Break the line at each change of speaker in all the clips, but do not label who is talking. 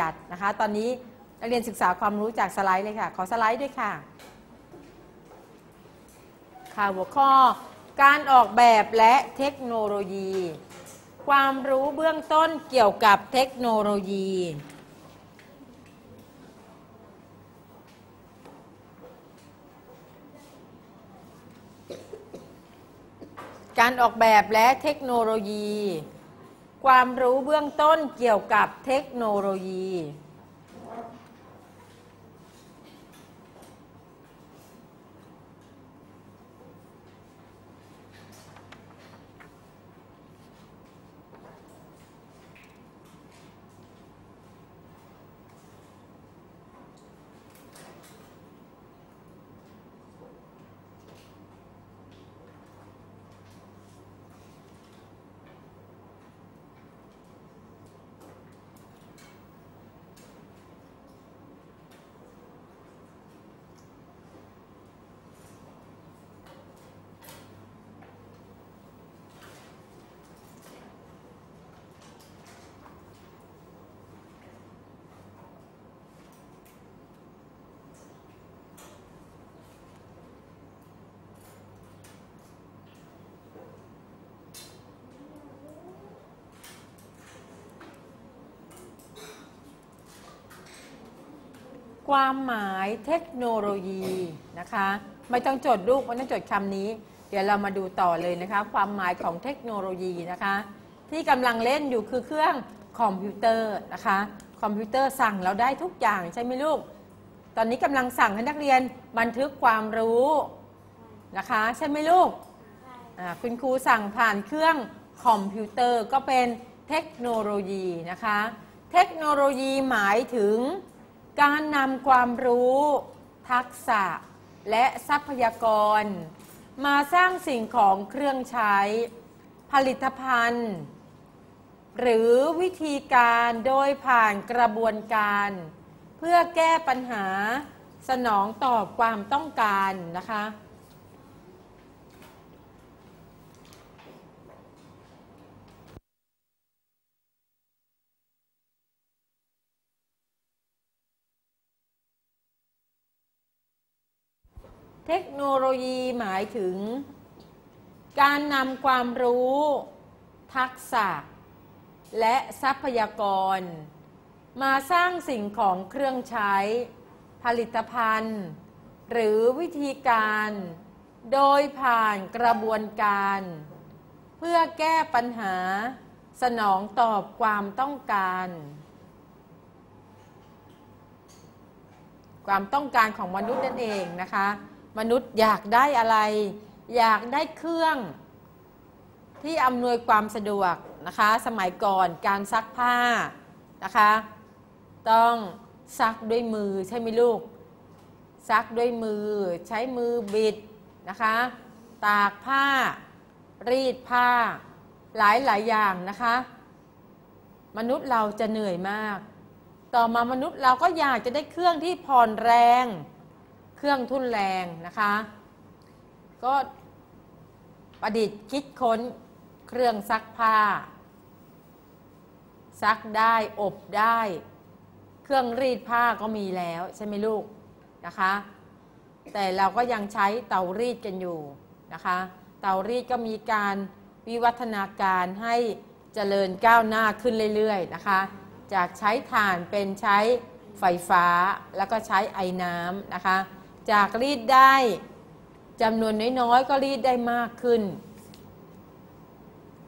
ยัดนะคะ ตอนนี้นักเรียนศึกษาความรู้จากสไลด์เลยค่ะ ขอสไลด์ด้วยค่ะ ค่ะหัวข้อ การออกแบบและเทคโนโลยี ความรู้เบื้องต้นเกี่ยวกับเทคโนโลยีการออกแบบและเทคโนโลยี ความรู้เบื้องต้นเกี่ยวกับเทคโนโลยี ความหมายเทคโนโลยีนะคะ ไม่ต้องจดลูกไม่ต้องจดคำนี้ เดี๋ยวเรามาดูต่อเลยนะคะ ความหมายของเทคโนโลยีนะคะ ที่กำลังเล่นอยู่คือเครื่องคอมพิวเตอร์นะคะ คอมพิวเตอร์สั่งเราได้ทุกอย่างใช่ไหมลูก ตอนนี้กำลังสั่งให้นักเรียนบันทึกความรู้นะคะ ใช่ไหมลูกคุณครูสั่งผ่านเครื่องคอมพิวเตอร์ก็เป็นเทคโนโลยีนะคะ เทคโนโลยีหมายถึง การนำความรู้ ทักษะ และทรัพยากร มาสร้างสิ่งของเครื่องใช้ ผลิตภัณฑ์ หรือวิธีการโดยผ่านกระบวนการ เพื่อแก้ปัญหาสนองตอบความต้องการนะคะ เทคโนโลยีหมายถึง การนำความรู้ ทักษะ และทรัพยากร มาสร้างสิ่งของเครื่องใช้ ผลิตภัณฑ์ หรือวิธีการ โดยผ่านกระบวนการ เพื่อแก้ปัญหา สนองตอบความต้องการ ความต้องการของมนุษย์นั่นเองนะคะ มนุษย์อยากได้อะไร อยากได้เครื่อง ที่อำนวยความสะดวกนะคะ สมัยก่อนการซักผ้านะคะ ต้องซักด้วยมือใช่ไหมลูก ซักด้วยมือใช้มือบิดนะคะ ตากผ้า รีดผ้า หลายหลายอย่างนะคะ มนุษย์เราจะเหนื่อยมาก ต่อมามนุษย์เราก็อยากจะได้เครื่องที่ผ่อนแรง เครื่องทุ่นแรงนะคะ ก็ประดิษฐ์คิดค้นเครื่องซักผ้า ซักได้อบได้ เครื่องรีดผ้าก็มีแล้วใช่ไหมลูกนะคะ แต่เราก็ยังใช้เตารีดกันอยู่นะคะ เตารีดก็มีการวิวัฒนาการให้เจริญก้าวหน้าขึ้นเรื่อยๆนะคะ จากใช้ถ่านเป็นใช้ไฟฟ้าแล้วก็ใช้ไอ้น้ำนะคะ จากรีดได้จำนวนน้อยๆ ก็รีดได้มากขึ้น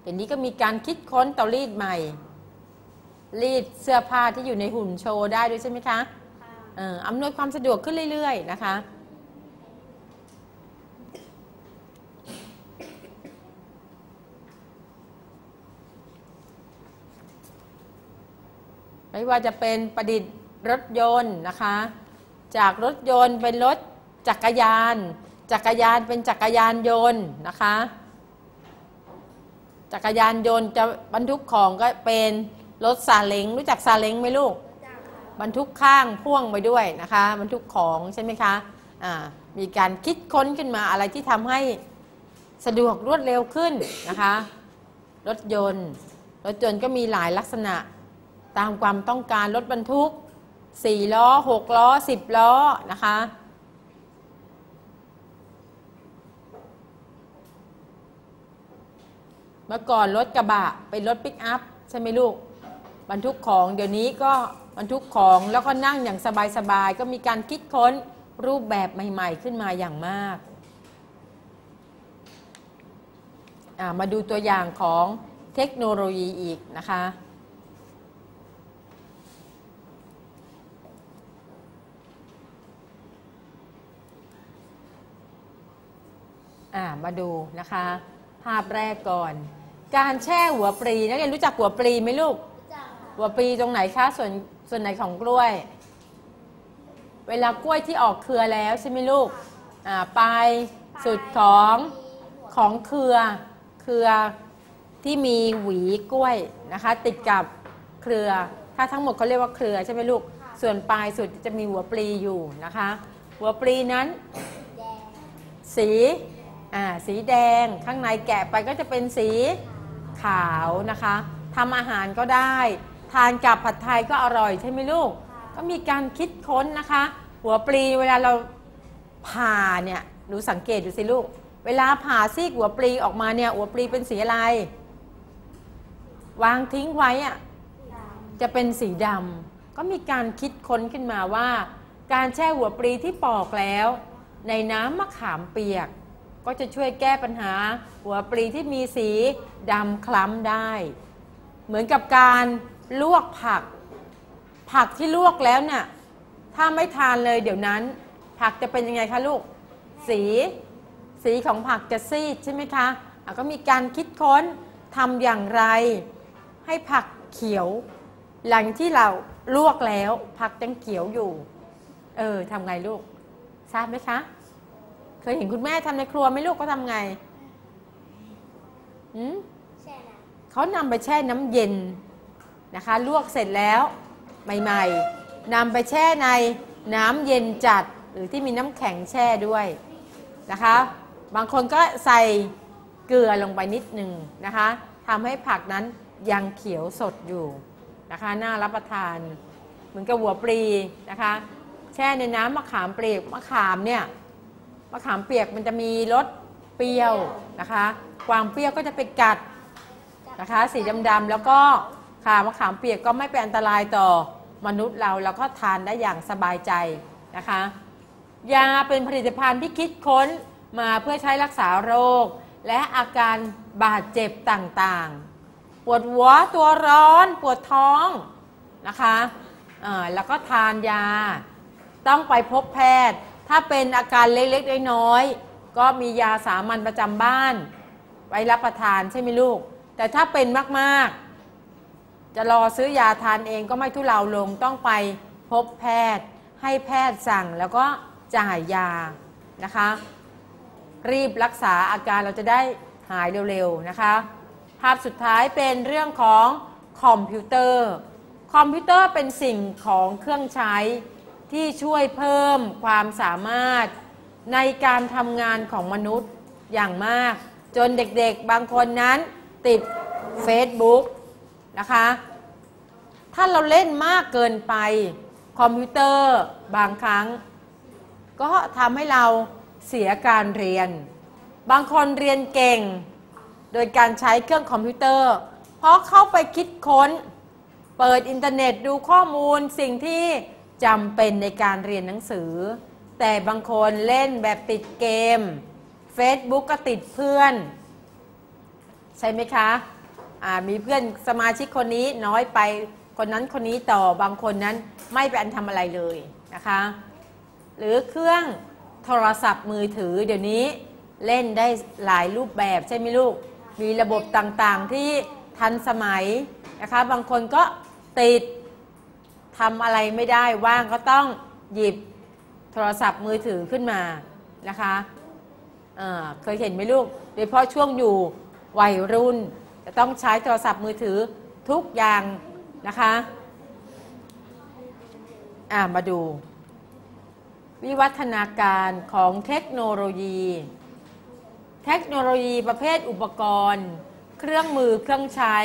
เดี๋ยวนี้ก็มีการคิดค้นเตารีดใหม่ รีดเสื้อผ้าที่อยู่ในหุ่นโชว์ได้ด้วยใช่ไหมคะเอ่ออำนวยความสะดวกขึ้นเรื่อย ๆ นะคะ ไม่ว่าจะเป็นประดิษฐ์รถยนต์นะคะ จากรถยนต์เป็นรถจักรยาน จักรยานเป็นจักรยานยนต์นะคะ จักรยานยนต์จะบรรทุกของก็เป็นรถซาเล้งรู้จักซาเล้งไหมลูก บรรทุกข้างพ่วงไปด้วยนะคะ บรรทุกของใช่ไหมคะอ่ามีการคิดค้นขึ้นมาอะไรที่ทำให้สะดวกรวดเร็วขึ้นนะคะ รถยนต์ รถยนต์ก็มีหลายลักษณะตามความต้องการรถบรรทุก 4 ล้อ 6 ล้อ 10 ล้อนะคะ เมื่อก่อนรถกระบะเป็นรถปิกอัพใช่ไหมลูก บรรทุกของเดี๋ยวนี้ก็บรรทุกของแล้วก็นั่งอย่างสบายๆ ก็มีการคิดค้นรูปแบบใหม่ๆ ขึ้นมาอย่างมาก มาดูตัวอย่างของเทคโนโลยีอีกนะคะ อ่ามาดูนะคะ ภาพแรกก่อน การแช่หัวปลีนักเรียนรู้จักหัวปลีไหมลูกหัวปลีตรงไหนคะส่วนส่วนไหนของกล้วย เวลากล้วยที่ออกเครือแล้วใช่ไหมลูกอ่าปลายสุดของของเครือเครือที่มีหวีกล้วยนะคะ ติดกับเครือ ถ้าทั้งหมดเขาเรียกว่าเครือใช่ไหมลูก ส่วนปลายสุดจะมีหัวปลีอยู่นะคะ หัวปลีนั้น สี อ่าสีแดงข้างในแกะไปก็จะเป็นสีขาวนะคะทำอาหารก็ได้ ทานกับผัดไทยก็อร่อยใช่ไหมลูก ก็มีการคิดค้นนะคะ หัวปลีเวลาเราผ่าเนี่ยหนูสังเกตดูสิลูก เวลาผ่าซีกหัวปลีออกมาเนี่ยหัวปลีเป็นสีอะไร วางทิ้งไว้อะจะเป็นสีดำก็มีการคิดค้นขึ้นมาว่า การแช่หัวปลีที่ปอกแล้ว ในน้ำมะขามเปียก ก็จะช่วยแก้ปัญหาหัวปลีที่มีสีดำคล้ำได้ เหมือนกับการลวกผัก ผักที่ลวกแล้วเนี่ยถ้าไม่ทานเลยเดี๋ยวนั้น ผักจะเป็นยังไงคะลูก สี สีของผักจะซีดใช่ไหมคะะก็มีการคิดค้นทำอย่างไร ให้ผักเขียว หลังที่เราลวกแล้ว ผักยังเขียวอยู่ เออทำไงลูก ทราบไหมคะ เคยเห็นคุณแม่ทำในครัวไหมลูกก็ทำไงหืมเขานำไปแช่น้ำเย็นนะคะ ลวกเสร็จแล้วใหม่ ๆนำไปแช่ในน้ำเย็นจัดหรือที่มีน้ำแข็งแช่ด้วยนะคะ บางคนก็ใส่เกลือลงไปนิดหนึ่งนะคะทำให้ผักนั้นยังเขียวสดอยู่นะคะ น่ารับประทาน เหมือนกับหัวปลีนะคะ แช่ในน้ำมะขามเปียกมะขามเนี่ย มะขามเปียกมันจะมีรสเปรี้ยวนะคะ ความเปรี้ยวก็จะไปกัดนะคะ สีดำๆแล้วก็ขามะขามเปียกก็ไม่เป็นอันตรายต่อมนุษย์เราแล้วก็ทานได้อย่างสบายใจนะคะ ยาเป็นผลิตภัณฑ์ที่คิดค้นมาเพื่อใช้รักษาโรค และอาการบาดเจ็บต่างๆ ปวดหัวตัวร้อน ปวดท้องนะคะอ่าแล้วก็ทานยา ต้องไปพบแพทย์ ถ้าเป็นอาการเล็กๆน้อยๆก็มียาสามัญประจำบ้าน ไว้รับประทานใช่ไหมลูก แต่ถ้าเป็นมากๆ จะรอซื้อยาทานเองก็ไม่ทุเลาลงต้องไปพบแพทย์ ให้แพทย์สั่งแล้วก็จ่ายยานะคะ รีบรักษาอาการเราจะได้หายเร็วๆนะคะ ภาพสุดท้ายเป็นเรื่องของคอมพิวเตอร์ คอมพิวเตอร์เป็นสิ่งของเครื่องใช้ ที่ช่วยเพิ่มความสามารถในการทำงานของมนุษย์อย่างมาก จนเด็กๆบางคนนั้นติด Facebook นะคะ ถ้าเราเล่นมากเกินไป คอมพิวเตอร์บางครั้ง ก็ทำให้เราเสียการเรียน บางคนเรียนเก่ง โดยการใช้เครื่องคอมพิวเตอร์ เพราะเข้าไปคิดค้น เปิดอินเทอร์เน็ตดูข้อมูลสิ่งที่ จำเป็นในการเรียนหนังสือ แต่บางคนเล่นแบบติดเกม Facebook ก็ติดเพื่อน ใช่ไหมคะอ่ามีเพื่อนสมาชิกคนนี้น้อยไปคนนั้นคนนี้ต่อบางคนนั้นไม่ไปอันทำอะไรเลยนะคะ หรือเครื่องโทรศัพท์มือถือเดี๋ยวนี้เล่นได้หลายรูปแบบใช่ไหมลูก มีระบบต่างๆที่ทันสมัยนะคะ บางคนก็ติด ทำอะไรไม่ได้ว่างก็ต้องหยิบโทรศัพท์มือถือขึ้นมานะคะเเคยเห็นไหมลูก โดยเฉพาะช่วงอยู่วัยรุ่น จะต้องใช้โทรศัพท์มือถือทุกอย่างนะคะอ่ามาดู วิวัฒนาการของเทคโนโลยี เทคโนโลยีประเภทอุปกรณ์ เครื่องมือเครื่องใช้